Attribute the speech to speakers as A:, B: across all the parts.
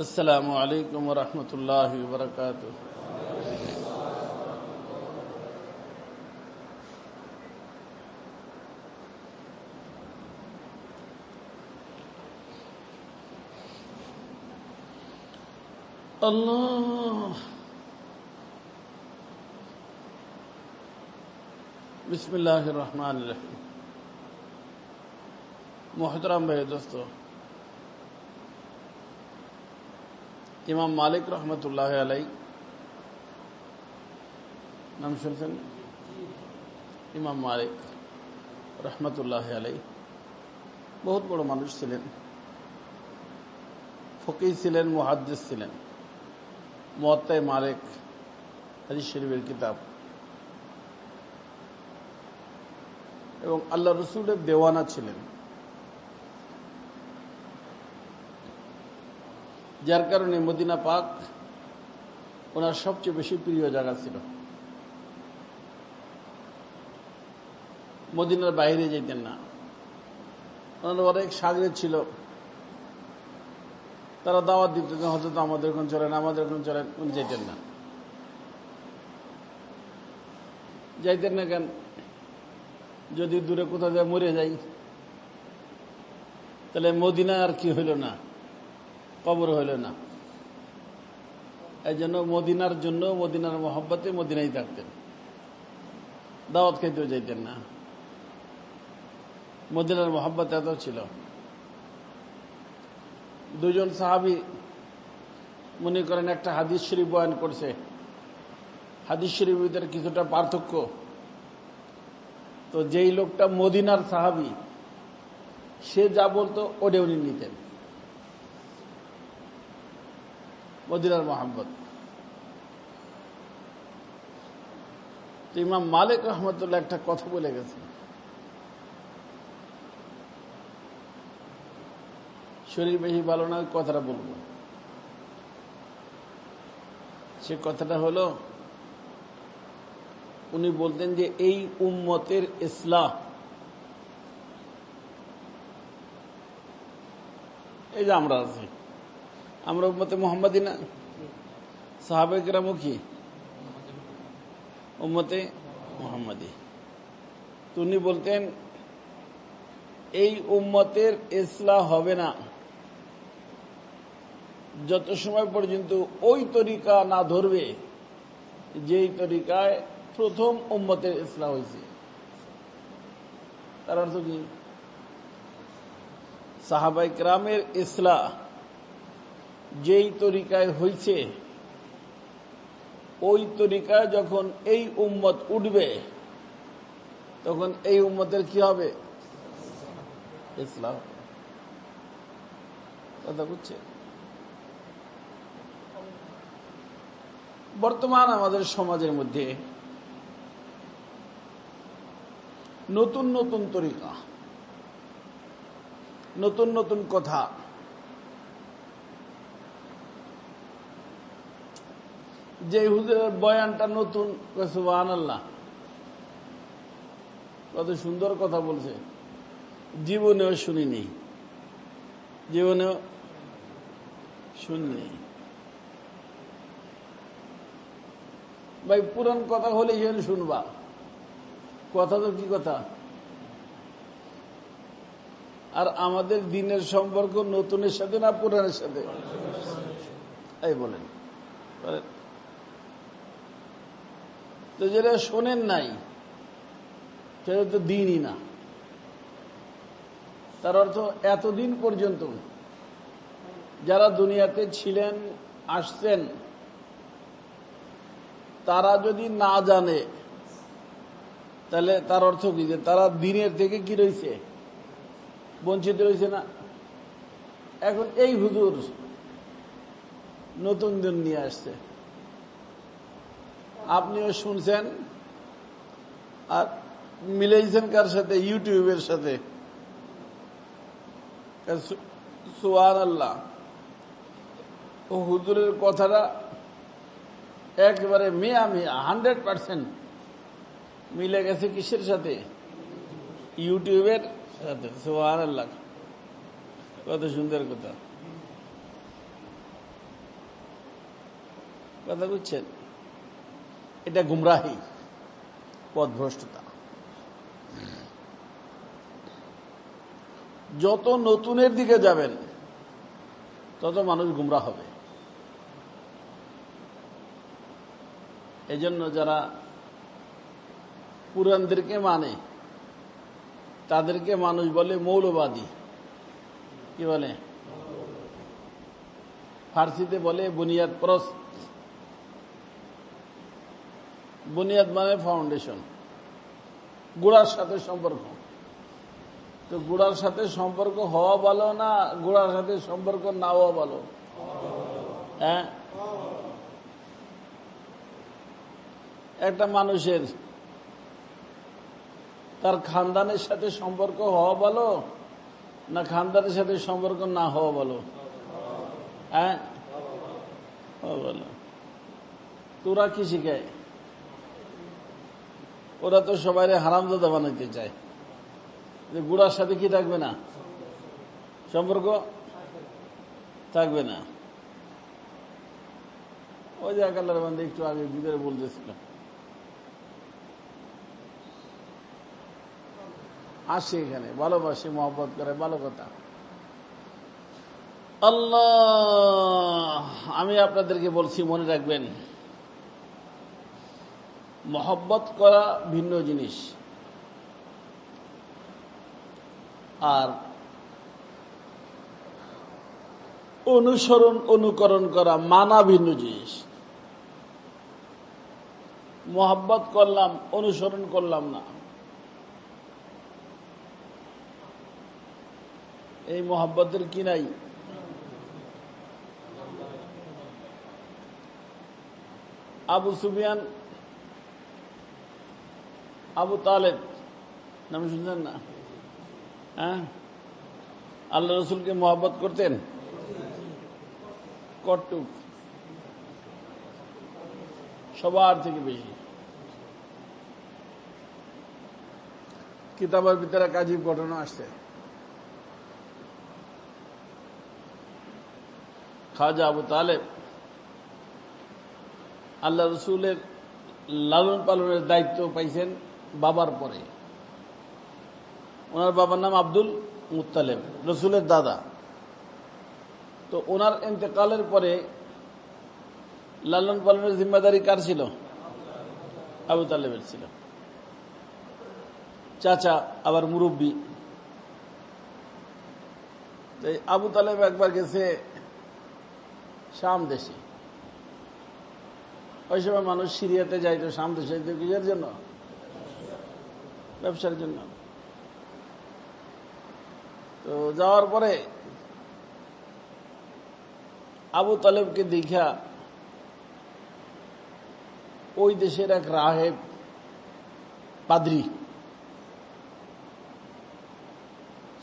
A: السلام عليكم ورحمة الله وبركاته. الله. بسم الله الرحمن الرحيم. محترم بھائی دوستو ইমাম মালিক রহমতুল্লাহ আলাই নাম শুনছেন? ইমাম মালিক রহমতুল্লাহ আলাই বহুত বড় মানুষ ছিলেন। ফকি ছিলেন, মুহাদ্দিস ছিলেন। মত্তায় মালিক হাদিস শরীফের কিতাব। এবং আল্লাহ রসুলের দেওয়ানা ছিলেন। যার কারণে মদিনা পাক ওনার সবচেয়ে বেশি প্রিয় জায়গা ছিল। মদিনার বাইরে যেতেন না। ওনার অনেক সাগরে ছিল। তারা দাওয়াত দিত হয়তো আমাদের কোন চলেন আমাদের কোন চলেন উনি যেতেন না। যাইতেন না কেন? যদি দূরে কোথাও যায়, মরে যাই। তাহলে মদিনা আর কি হইল না? কবর হইল না। এই জন্য মদিনার জন্য, মদিনার মহব্বতে মদিনাই থাকতেন। দাওয়াত খাইতেও যাইতেন না। মদিনার মহব্বত এত ছিল। দুজন সাহাবি মনে করেন একটা হাদিস শরীফ বয়ান করছে। হাদিস শরীফ ভিতরে কিছুটা পার্থক্য। তো যেই লোকটা মদিনার সাহাবি, সে যা বলতো ওটা উনি নিতেন। মদিনার মোহাম্মদ। ইমাম মালিক রহমতুল্লাহ একটা কথা বলে গেছে। শরীর বেশি ভালো না কথাটা বলব। সে কথাটা হলো, উনি বলতেন যে, এই উম্মতের ইসলাম এই যে আমরা আছি। আমরা উম্মতে মোহাম্মদী না? সাহাবেকরা মুখী উম্মতে মোহাম্মদী। তো উনি বলতেন, এই উম্মতের ইসলাহ হবে না। যত সময় পর্যন্ত ওই তরিকা না ধরবে, যেই তরিকায় প্রথম উম্মতের ইসলাম হয়েছে তার অর্থ কি? সাহাবাই গ্রামের ইসলাহ যেই তরিকায় হয়েছে ওই তরিকায় যখন এই উম্মত উঠবে, তখন এই উম্মতের কি হবে? ইসলাম। কথা বুঝছে বর্তমান আমাদের সমাজের মধ্যে নতুন নতুন তরিকা, নতুন নতুন কথা যে হুজুরের বয়ানটা নতুন সুবাহ আল্লাহ কত সুন্দর কথা বলছে। জীবনেও শুনিনি। জীবনেও শুনিনি। ভাই, পুরান কথা হলে যেন শুনবা। কথা তো কি কথা? আর আমাদের দিনের সম্পর্ক নতুনের সাথে না পুরানের সাথে? এই বলেন। তো যেটা শোনেন নাই সেটা তো দিনই না। তার অর্থ এতদিন পর্যন্ত যারা দুনিয়াতে ছিলেন, আসছেন, তারা যদি না জানে, তাহলে তার অর্থ কি? যে তারা দিনের থেকে কি রয়েছে? বঞ্চিত রয়েছে না? এখন এই হুজুর নতুন দিন নিয়ে আসছে। আপনিও শুনছেন আর মিলেছেন কার সাথে? ইউটিউবের সাথে। সুয়ার আল্লাহ ও হুজুরের কথাটা একেবারে মেয়া মেয়া, হান্ড্রেড পার্সেন্ট মিলে গেছে কিসের সাথে? ইউটিউবের সাথে সোহান আল্লাহ কত সুন্দর কথা। কথা বুঝছেন? এটা গুমরাহি, পথভ্রষ্টতা। যত নতুনের দিকে যাবেন, তত মানুষ গুমরা হবে। এজন্য যারা পুরানদেরকে মানে তাদেরকে মানুষ বলে মৌলবাদী। কি বলে? ফার্সিতে বলে বুনিয়াদ প্রস বুনিয়াদ মানে ফাউন্ডেশন গুড়ার সাথে সম্পর্ক। তো গুড়ার সাথে সম্পর্ক হওয়া ভালো না গুড়ার সাথে সম্পর্ক না হওয়া ভালো? হ্যাঁ? একটা মানুষের তার খানদানের সাথে সম্পর্ক হওয়া ভালো না খানদানের সাথে সম্পর্ক না হওয়া ভালো? হ্যাঁ? হওয়া তোরা কি শিখায়? ওরা তো সবাই হারামজাদা বানাইতে চায়। গুড়ার সাথে কি থাকবে না? সম্পর্ক? থাকবে না। ওই যে একালার বান্ধে একটু আগে ভিতরে বলতেছিলাম আসে এখানে, ভালোবাসে, মহব্বত করে, ভালো কথা। আল্লাহ, আমি আপনাদেরকে বলছি, মনে রাখবেন মহব্বত করা ভিন্ন জিনিস। আর অনুসরণ, অনুকরণ করা মানা ভিন্ন জিনিস। মোহাব্বত করলাম, অনুসরণ করলাম না। এই মোহাব্বতের কি নাই? আবু সুফিয়ান আবু তালেব, নাম শুনছেন না? হ্যাঁ? আল্লাহ রসুলকে মোহাব্বত করতেন? কটুক সবার থেকে বেশি। কিতাবের ভিতরে কাজী ঘটনা আসছে। খাজা আবু তালেব আল্লাহ রসুলের লালন পালনের দায়িত্ব পাইছেন। বাবার পরে। ওনার বাবার নাম আব্দুল মুতালেব রসুলের দাদা। তো ওনার এতেকালের পরে লালন পালনের জিম্মাদারি কার ছিল? আবু তালেবের ছিল। চাচা আবার মুরব্বী। আবু তালেব একবার গেছে শাম দেশে। ওই সময় মানুষ সিরিয়াতে যাইতো, শাম দেশে কিসের জন্য? ব্যবসার জন্য। তো যাওয়ার পরে আবু তালেবকে দেখা ওই দেশের এক রাহেব পাদ্রি।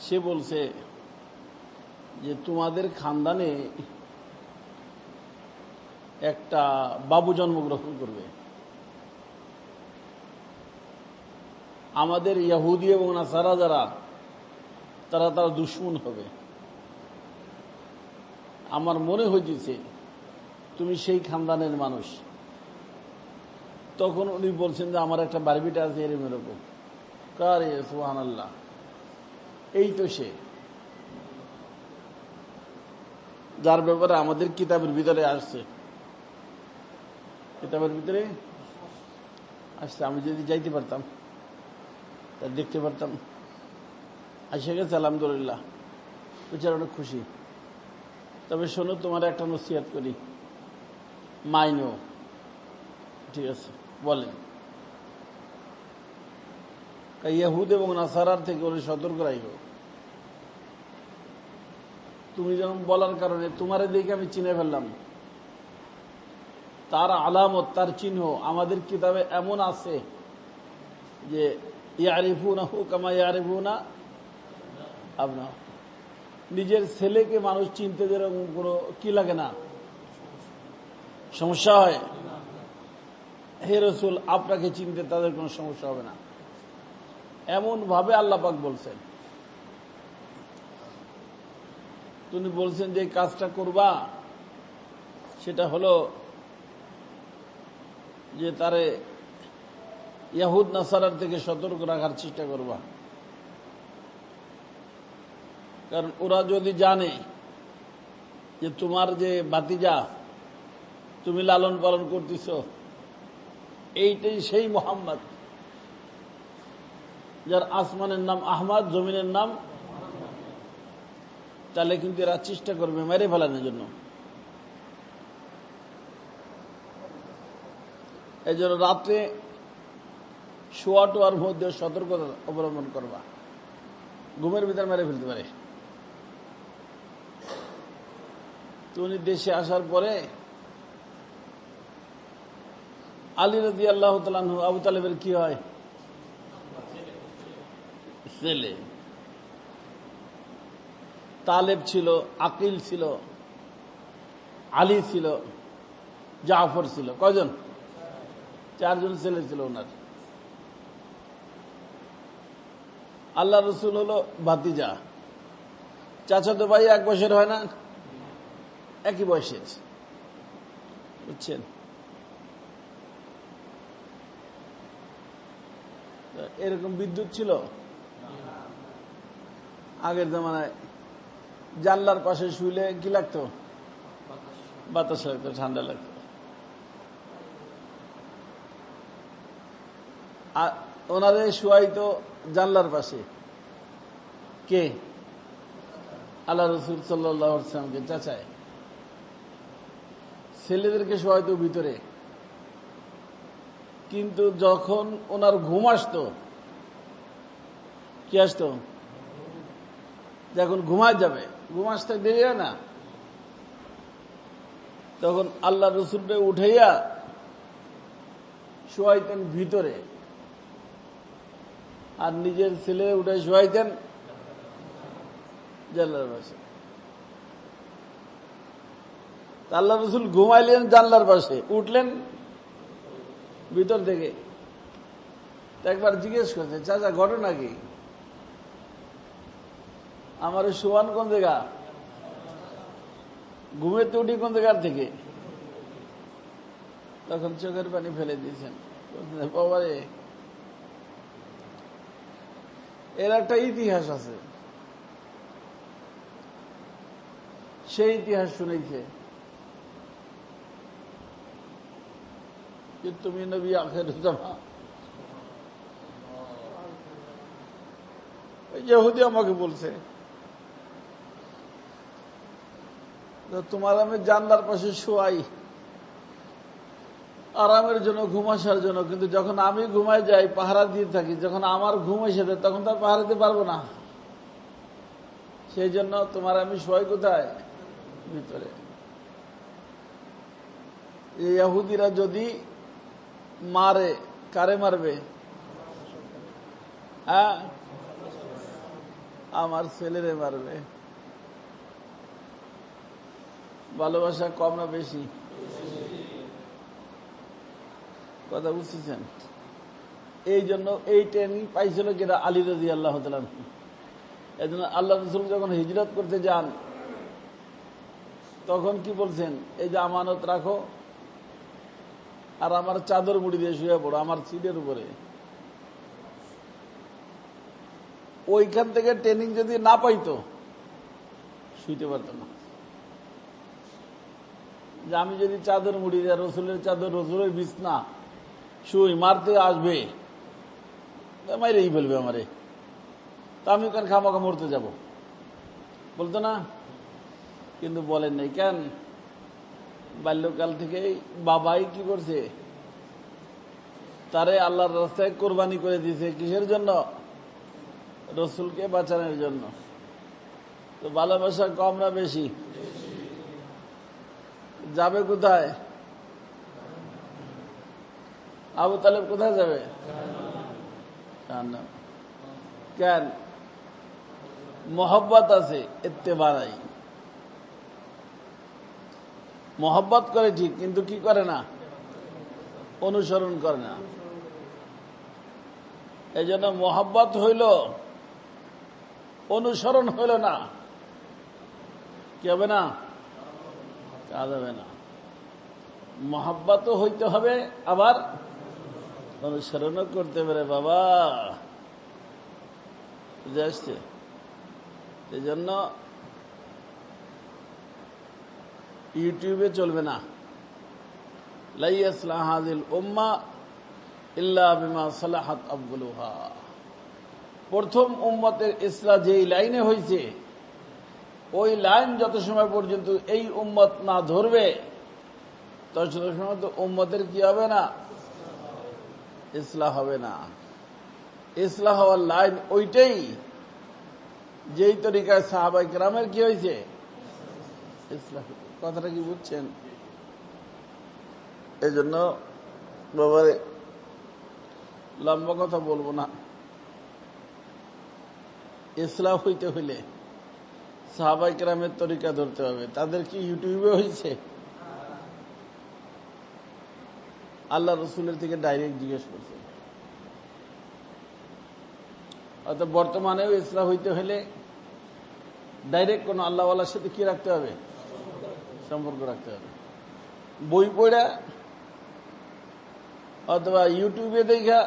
A: সে বলছে যে, তোমাদের খানদানে একটা বাবু জন্মগ্রহণ করবে। আমাদের ইয়াহুদি এবং নাসারা যারা, তারা তারা দুশ্মন হবে। আমার মনে হইতেছে, তুমি সেই খানদানের মানুষ। তখন উনি বলছেন যে, আমার একটা বারবিটা আছে এরম এরকম। কারে সুহান আল্লাহ এই তো সে। যার ব্যাপারে আমাদের কিতাবের ভিতরে আসছে। কিতাবের ভিতরে আসছে। আমি যদি যাইতে পারতাম। তা দেখতে পারতাম। আসে গেছে, আলহামদুলিল্লাহ। বেচার অনেক খুশি। তবে শোনো, তোমার একটা নসিহাত করি। মাইনো ঠিক আছে, বলেন। ইয়াহুদ এবং নাসারার থেকে ওরে সতর্ক রাইব তুমি যেমন বলার কারণে তোমারে দেখে আমি চিনে ফেললাম। তার আলামত, তার চিহ্ন আমাদের কিতাবে এমন আছে যে নিজের ছেলেকে মানুষ চিনতে যেরকম কোনো কি লাগে না? সমস্যা হয়? হে রসুল, আপনাকে চিনতে তাদের কোনো সমস্যা হবে না। এমন ভাবে আল্লাপাক বলছেন। তুমি বলছেন যে কাজটা করবা, সেটা হলো যে, তারে ইয়াহুদ নাসারার থেকে সতর্ক রাখার চেষ্টা করবা। কারণ ওরা যদি জানে যে তোমার যে বাতিজা, তুমি লালন পালন করতেছ, এইটাই সেই মোহাম্মদ, যার আসমানের নাম আহমদ, জমিনের নাম তাহলে কিন্তু এরা চেষ্টা করবে মেরে ফেলানোর জন্য। এই জন্য রাত্রে শোয়া টোয়ার মধ্যে সতর্কতা অবলম্বন করবা। ঘুমের ভিতর মেরে ফেলতে পারে তো উনি দেশে আসার পরে আলী রদি আল্লাহ আবু তালেবের কি হয়? ছেলে। তালেব ছিল, আকিল ছিল, আলী ছিল, জাফর ছিল। কজন চারজন ছেলে ছিল ওনার। আল্লাহ রসুল হলো ভাতিজা। চাচাতো ভাই এক বছর হয় না? একই বয়সের বুঝছেন? এরকম বিদ্যুৎ ছিল? আগের জমানায় জানলার পাশে শুইলে কি লাগতো? বাতাস লাগতো, ঠান্ডা লাগতো। ওনারে শুয়াইতো জানলার পাশে। কে? আল্লাহ রসুল সাল্লামকে চাচায় ছেলেদেরকে শোয়াইতো ভিতরে। কিন্তু যখন ওনার ঘুম আসতো, কি আসতো? যখন ঘুমায় যাবে, ঘুম আসতে দেরি না। তখন আল্লাহ রসুলকে উঠাইয়া শোয়াইতেন ভিতরে। আর নিজের ছেলে উঠে শোয়াইতেন জানলার পাশে। আল্লাহ রসুল ঘুমাইলেন জানলার পাশে। উঠলেন ভিতর থেকে। একবার জিজ্ঞেস করছে, চাচা, ঘটনা কি? আমার শোয়ান কোন জায়গা? ঘুমেতে উঠি কোন জায়গার থেকে? তখন চোখের পানি ফেলে দিয়েছেন। বাবারে এর একটা ইতিহাস আছে। সেই ইতিহাস শুনেছে যে তুমি নবী আখের জামা। ইহুদি আমাকে বলছে তোমার আমি জানলার পাশে শোয়াই। আরামের জন্য, ঘুম আসার জন্য। কিন্তু যখন আমি ঘুমাই যাই, পাহারা দিয়ে থাকি, যখন আমার ঘুম এসে যায়, তখন তো পাহারা দিতে পারব না। সেই জন্য তোমার আমি শোয়াই কোথায়? ভিতরে। এই ইহুদিরা যদি মারে, কারে মারবে? হ্যাঁ? আমার ছেলেরে মারবে। ভালোবাসা কম না বেশি? কথা বুঝতেছেন? এই জন্য এই ট্রেনিং পাইছিল কিনা আলী রাজি আল্লাহ এই জন্য আল্লাহ রসুল যখন হিজরত করতে যান, তখন কি বলছেন? এই যে আমানত রাখো, আর আমার চাদর মুড়ি দিয়ে শুয়ে পড়ো, আমার সিটের উপরে। ওইখান থেকে ট্রেনিং যদি না পাইতো, শুইতে পারতো না। যে আমি যদি চাদর মুড়ি দেয়, রসুলের চাদর, রসুলের বিছনা শুই মারতে আসবে। মাইরেই ফেলবে আমারে, তা আমি কেন খামাখা মরতে যাব? বলতো না? কিন্তু বলেন নাই, কেন? বাল্যকাল থেকেই বাবাই কি করছে? তারে আল্লাহর রাস্তায় কোরবানি করে দিয়েছে, কিসের জন্য? রসুলকে বাঁচানোর জন্য। তো ভালোবাসা কম না বেশি? যাবে কোথায়? আবু তালেব কোথায় যাবে? কেন? মোহব্বত আছে এতে বাড়াই মহব্বত করে ঠিক, কিন্তু কি করে না? অনুসরণ করে না। এই জন্য মহব্বত হইল, অনুসরণ হইল না। কি হবে না? কাজ হবে না। মহাব্বাতও হইতে হবে, আবার অনুসরণও করতে পারে, বাবা। বুঝে আসছে? এই জন্য ইউটিউবে চলবে না। লাইয়াসলাহাদিল উম্মা ইল্লা বিমা সালাহাত আব্বুলুহা প্রথম উম্মতের ইসলা যেই লাইনে হয়েছে ওই লাইন যত সময় পর্যন্ত এই উম্মত না ধরবে, তত সময় তো উম্মতের কি হবে না? ইসলাহ হবে না। ইসলাহ হওয়ার লাইন ওইটাই। যেই তরিকায় সাহাবাই গ্রামের কি হয়েছে? ইসলাম কথাটা কি বুঝছেন? এই জন্য ব্যাপারে লম্বা কথা বলব না। ইসলাম হইতে হইলে সাহাবাই গ্রামের তরিকা ধরতে হবে। তাদের কি ইউটিউবে হয়েছে আল্লাহ রসুলের থেকে ডাইরেক্ট জিজ্ঞেস করছে। অর্থাৎ বর্তমানেও ইসলাম হইতে হলে ডাইরেক্ট কোন আল্লাহওয়ালার সাথে কি রাখতে হবে? সম্পর্ক রাখতে হবে। বই পড়া অথবা ইউটিউবে দেখা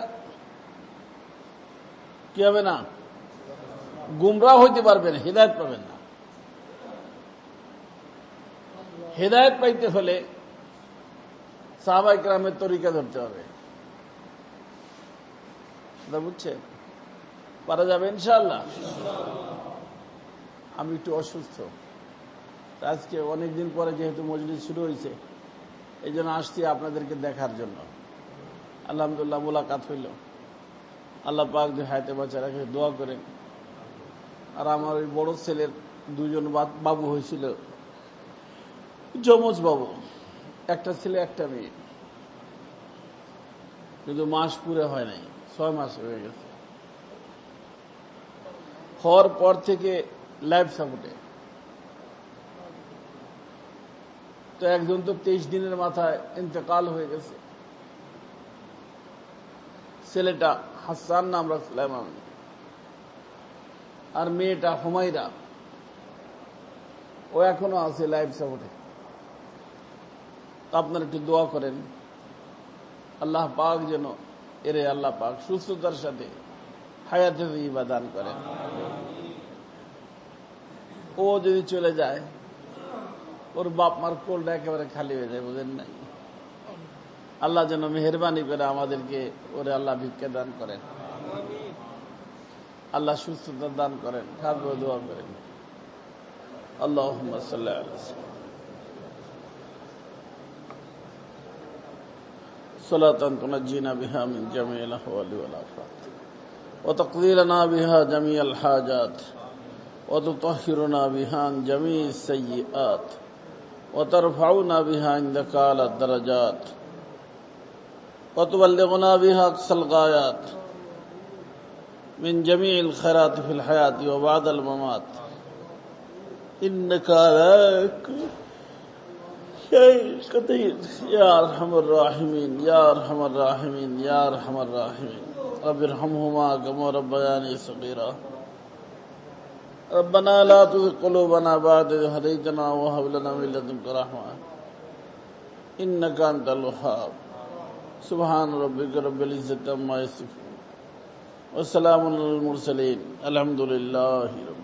A: কি হবে না? গুমরা হইতে পারবেন হেদায়ত পাবেন না। হেদায়ত পাইতে হলে সাহাবাই গ্রামের তরিকা ধরতে হবে। বুঝছে পারা যাবে ইনশাল্লাহ আমি একটু অসুস্থ। আজকে অনেকদিন পরে যেহেতু মজলিস শুরু হয়েছে এই জন্য আসছি আপনাদেরকে দেখার জন্য। আলহামদুলিল্লাহ মোলাকাত হইল। আল্লাহ পাক যে হায়তে বাচ্চা রাখে, দোয়া করেন। আর আমার ওই বড় ছেলের দুজন বাবু হয়েছিল। যমজ বাবু। একটা ছেলে, একটা মেয়ে। কিন্তু মাস পুরে হয় নাই, ছয় মাস হয়ে গেছে। হওয়ার পর থেকে লাইফ সাপোর্টে তো একজন তো তেইশ দিনের মাথায় ইন্তেকাল হয়ে গেছে। ছেলেটা হাসান নাম রাখছিলাম আমি আর মেয়েটা হুমাইরা ও এখনও আছে লাইফ সাপোর্টে আপনার একটু দোয়া করেন। আল্লাহ পাক যেন এরে আল্লাহ পাক সুস্থতার সাথে হায়াতে ইবাদান করেন। ও যদি চলে যায়, ওর বাপ মার কোলটা একেবারে খালি হয়ে যায়, বুঝেন নাই? আল্লাহ যেন মেহরবানি করে আমাদেরকে ওরে আল্লাহ ভিক্ষা দান করেন। আল্লাহ সুস্থতা দান করেন। খাদ্য দোয়া করেন। আল্লাহ সাল্লাহ صلاة تنجينا بها من جميع الأحوال والآفات. وتقضي لنا بها جميع الحاجات. وتطهرنا بها عن جميع السيئات. وترفعنا بها عندك على الدرجات. وتبلغنا بها أقصى الغايات. من جميع الخيرات في الحياة وبعد الممات. إنك على شيء قدير يا أرحم الراحمين يا أرحم الراحمين يا أرحم رب ارحمهما كما ربياني صغيرا ربنا لا تزغ قلوبنا بعد إذ هديتنا وهب لنا من لدنك رحمة۔ إنك أنت الوهاب سبحان ربك رب العزة عما يصفون وسلام على المرسلين الحمد لله رب